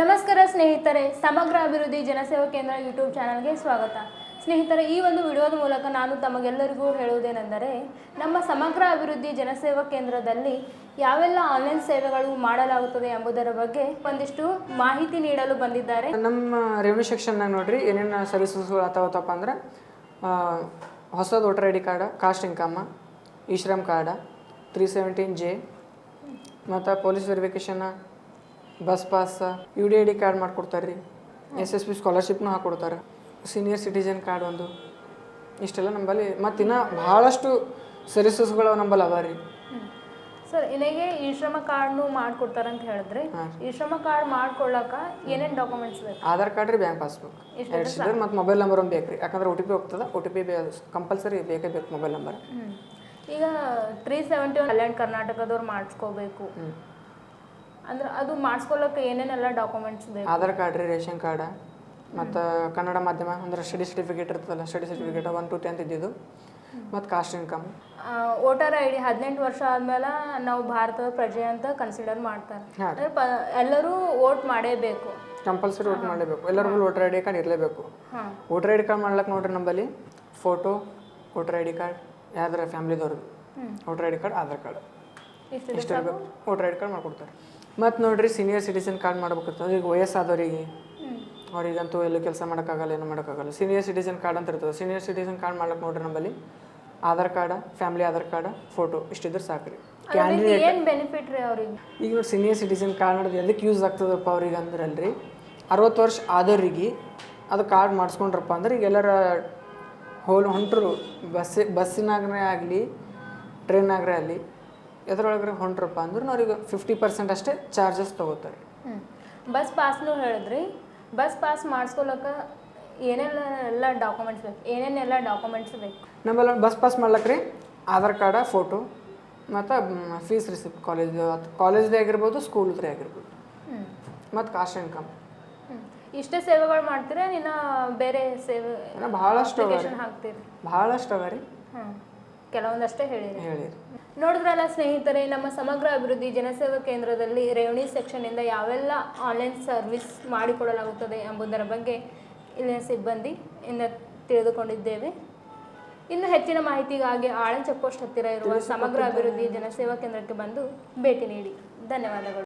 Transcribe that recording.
ನಮಸ್ಕಾರ ಸ್ನೇಹಿತರೆ, ಸಮಗ್ರ ಅಭಿವೃದ್ಧಿ ಜನಸೇವಾ ಕೇಂದ್ರ ಯೂಟ್ಯೂಬ್ ಚಾನಲ್ಗೆ ಸ್ವಾಗತ. ಸ್ನೇಹಿತರೆ, ಈ ಒಂದು ವಿಡಿಯೋದ ಮೂಲಕ ನಾನು ತಮಗೆಲ್ಲರಿಗೂ ಹೇಳುವುದೇನೆಂದರೆ, ನಮ್ಮ ಸಮಗ್ರ ಅಭಿವೃದ್ಧಿ ಜನಸೇವಾ ಕೇಂದ್ರದಲ್ಲಿ ಯಾವೆಲ್ಲ ಆನ್ಲೈನ್ ಸೇವೆಗಳು ಮಾಡಲಾಗುತ್ತದೆ ಎಂಬುದರ ಬಗ್ಗೆ ಒಂದಿಷ್ಟು ಮಾಹಿತಿ ನೀಡಲು ಬಂದಿದ್ದಾರೆ. ನಮ್ಮ ರೆವಿನ್ಯೂ ಸೆಕ್ಷನ್ನಾಗ ನೋಡ್ರಿ, ಏನೇನು ಸರ್ವಿಸಸ್ಗಳು ಅಥವಾಪ್ಪ ಅಂದ್ರೆ ಹೊಸ voter I D card caste income e Shram Shram card three seventeen J ಮತ್ತು police verification bus pass U D I D card ಮಾಡ್ಕೊಡ್ತಾರೆ ರೀ. ಎಸ್ ಎಸ್ ಪಿ ಸ್ಕಾಲರ್ಶಿಪ್ನೂ ಹಾಕ್ಕೊಡ್ತಾರೆ ಸೀನಿಯರ್ ಸಿಟಿಜನ್ ಕಾರ್ಡ್ ಒಂದು. ಇಷ್ಟೆಲ್ಲ ನಂಬಲ್ಲಿ ಮತ್ತು ಇನ್ನೂ ಭಾಳಷ್ಟು ಸರ್ವಿಸಸ್ಗಳು ನಂಬಲ್ಲಿ ಅವ ರೀ. ಸರ್ ಇಲ್ಲಿಗೆ ಈ ಶ್ರಮ ಕಾರ್ಡ್ನು ಮಾಡ್ಕೊಡ್ತಾರೆ ಅಂತ ಹೇಳಿದ್ರೆ. ಈ ಶ್ರಮ ಕಾರ್ಡ್ ಮಾಡ್ಕೊಳ್ಳಾಕ ಏನೇನು ಡಾಕ್ಯುಮೆಂಟ್ಸ್ ಬೇಕು? ಆಧಾರ್ ಕಾರ್ಡ್ ರೀ ಬ್ಯಾಂಕ್ ಪಾಸ್ಬುಕ್ ಎರಡು ಮತ್ತು ಮೊಬೈಲ್ ನಂಬರ್ ಒಂದು ಬೇಕು ರೀ. ಯಾಕಂದ್ರೆ ಒ ಟಿ ಪಿ ಹೋಗ್ತದೆ. ಒ ಟಿ ಪಿ ಕಂಪಲ್ಸರಿ ಬೇಕೇ ಬೇಕು ಮೊಬೈಲ್ ನಂಬರ್ ಈಗ ತ್ರೀ ಸೆವೆಂಟಿ ಒನ್ ಕಲ್ಯಾಣ ಕರ್ನಾಟಕದವ್ರು ಮಾಡಿಸ್ಕೋಬೇಕು. ಅಂದ್ರೆ ಅದು ಮಾಡ್ಸ್ಕೊಳ್ಳೋಕೆ ಏನೇನೆಲ್ಲ ಡಾಕ್ಯುಮೆಂಟ್ಸ್ ಬೇಕು? ಆಧಾರ್ ಕಾರ್ಡ್ ರೀ ರೇಷನ್ ಕಾರ್ಡ ಮತ್ತು ಕನ್ನಡ ಮಾಧ್ಯಮ ಅಂದ್ರೆ ಸ್ಟಡಿ ಸರ್ಟಿಫಿಕೇಟ್ ಇರ್ತದಲ್ಲ study certificate one to tenth ಇದ್ದಿದ್ದು ಮತ್ತು caste income voter I D ಹದಿನೆಂಟು ವರ್ಷ ಆದ್ಮೇಲೆ ನಾವು ಭಾರತದ ಪ್ರಜೆ ಅಂತ ಕನ್ಸಿಡರ್ ಮಾಡ್ತಾರೆ. ಅಂದ್ರೆ ಪ ಎಲ್ಲರೂ ವೋಟ್ ಮಾಡೇಬೇಕು. ಕಂಪಲ್ಸರಿ ವೋಟ್ ಮಾಡಲೇಬೇಕು ಎಲ್ಲರಿಗೂ ವೋಟರ್ ಐ ಡಿ ಕಾರ್ಡ್ ಇರಲೇಬೇಕು. ಹಾಂ. ವೋಟರ್ ಐ ಡಿ ಕಾರ್ಡ್ ಮಾಡ್ಲಕ್ಕೆ ನೋಡ್ರಿ ನಂಬಲ್ಲಿ photo voter I D card ಯಾವ್ದಾರ ಫ್ಯಾಮಿಲಿದವ್ರದ್ದು voter I D card Aadhaar card. ಇಷ್ಟು ಇಷ್ಟು ಇರಬೇಕು? ವೋಟರ್ ಐ ಡಿ ಕಾರ್ಡ್ ಮಾಡ್ಕೊಡ್ತಾರೆ. ಮತ್ತು ನೋಡ್ರಿ ಸೀನಿಯರ್ ಸಿಟಿಸನ್ ಕಾರ್ಡ್ ಮಾಡ್ಬೇಕಿರ್ತದೆ. ಈಗ ವಯಸ್ಸಾದವರಿಗೆ ಅವರಿಗಂತೂ ಎಲ್ಲೂ ಕೆಲಸ ಮಾಡೋಕ್ಕಾಗಲ್ಲ ಏನು ಮಾಡೋಕ್ಕಾಗಲ್ಲ. ಸೀನಿಯರ್ ಸಿಟಿಸನ್ ಕಾರ್ಡ್ ಅಂತ ಇರ್ತದೆ. ಸೀನಿಯರ್ ಸಿಟಿಸನ್ ಕಾರ್ಡ್ ಮಾಡ್ಲಿಕ್ಕೆ ನೋಡ್ರಿ ನಮ್ಮಲ್ಲಿ. Aadhaar card family Aadhaar card photo ಇಷ್ಟಿದ್ರೆ ಸಾಕ್ರಿ. ಕ್ಯಾಂಡಿಡೇಟ್ ಏನು ಬೆನಿಫಿಟ್ ರೀ ಅವ್ರಿಗೆ? ಈಗ ನೋಡಿ ಸೀನಿಯರ್ ಸಿಟಿಸನ್ ಕಾರ್ಡ್ ನೋಡಿದ್ರೆ ಎದಕ್ಕೆ ಯೂಸ್ ಆಗ್ತದಪ್ಪ ಅವ್ರಿಗೆ ಅಂದ್ರೆ ಅಲ್ರಿ ಅರವತ್ತು ವರ್ಷ ಆದವ್ರಿಗೆ ಅದು ಕಾರ್ಡ್ ಮಾಡಿಸ್ಕೊಂಡ್ರಪ್ಪ ಅಂದ್ರೆ ಈಗ ಎಲ್ಲರ ಹೋಲ್ ಹೊಂಟರು. ಬಸ್ ಬಸ್ಸಿನಾಗನೇ ಆಗಲಿ ಟ್ರೈನಾಗ್ರೆ ಆಗಲಿ ಎದ್ರೊಳಗ್ರೆ ಹೊಂಟ್ರಪ್ಪ ಅಂದ್ರೆ ಅವ್ರಿಗೆ ಫಿಫ್ಟಿ ಪರ್ಸೆಂಟ್ ಅಷ್ಟೇ ಚಾರ್ಜಸ್ ತಗೋತಾರೆ. ಬಸ್ ಪಾಸ್ನು ಹೇಳಿದ್ರಿ. ಬಸ್ ಪಾಸ್ ಮಾಡಿಸ್ಕೊಳಕ ಏನೆಲ್ಲ ಎಲ್ಲ ಡಾಕ್ಯುಮೆಂಟ್ಸ್ ಬೇಕು? ಏನೇನೆಲ್ಲ ಡಾಕ್ಯುಮೆಂಟ್ಸ್ ಬೇಕು? ನಮ್ಮಲ್ಲಿ ಬಸ್ ಪಾಸ್ ಮಾಡ್ಲಕ್ಕೆ ರೀ ಆಧಾರ್ ಕಾರ್ಡ ಫೋಟೋ ಮತ್ತು ಫೀಸ್ ರಿಸಿಪ್ಟ್ ಕಾಲೇಜ್ ಕಾಲೇಜ್ದೇ ಆಗಿರ್ಬೋದು ಸ್ಕೂಲ್ದೇ ಆಗಿರ್ಬೋದು. ಮತ್ತು ಕಾಸ್ಟ್ ಇನ್ಕಮ್ ಹ್ಞೂ ಇಷ್ಟೇ ಸೇವೆಗಳು ಮಾಡ್ತೀರಾ ನಿನ್ನ ಬೇರೆ ಸೇವೆ ಭಾಳಷ್ಟು ಹಾಕ್ತೀರಿ? ಭಾಳಷ್ಟು ಅವ ರೀ. ಹ್ಞೂ ಕೆಲವೊಂದಷ್ಟೇ ಹೇಳಿರಿ. ಹೇಳಿರಿ. ನೋಡಿದ್ರಲ್ಲ ಸ್ನೇಹಿತರೆ ನಮ್ಮ ಸಮಗ್ರ ಅಭಿವೃದ್ಧಿ ಜನಸೇವಾ ಕೇಂದ್ರದಲ್ಲಿ ರೆವೆನ್ಯೂ ಸೆಕ್ಷನ್ನಿಂದ ಯಾವೆಲ್ಲ ಆನ್ಲೈನ್ ಸರ್ವಿಸ್ ಮಾಡಿಕೊಡಲಾಗುತ್ತದೆ ಎಂಬುದರ ಬಗ್ಗೆ ಇಲ್ಲಿನ ಸಿಬ್ಬಂದಿ ಇಂದ ತಿಳಿದುಕೊಂಡಿದ್ದೇವೆ. ಇನ್ನು ಹೆಚ್ಚಿನ ಮಾಹಿತಿಗಾಗಿ ಆಳನ್ ಚೆಕ್ ಪೋಸ್ಟ್ ಹತ್ತಿರ ಇರುವ ಸಮಗ್ರ ಅಭಿವೃದ್ಧಿ ಜನಸೇವಾ ಕೇಂದ್ರಕ್ಕೆ ಬಂದು ಭೇಟಿ ನೀಡಿ. ಧನ್ಯವಾದಗಳು.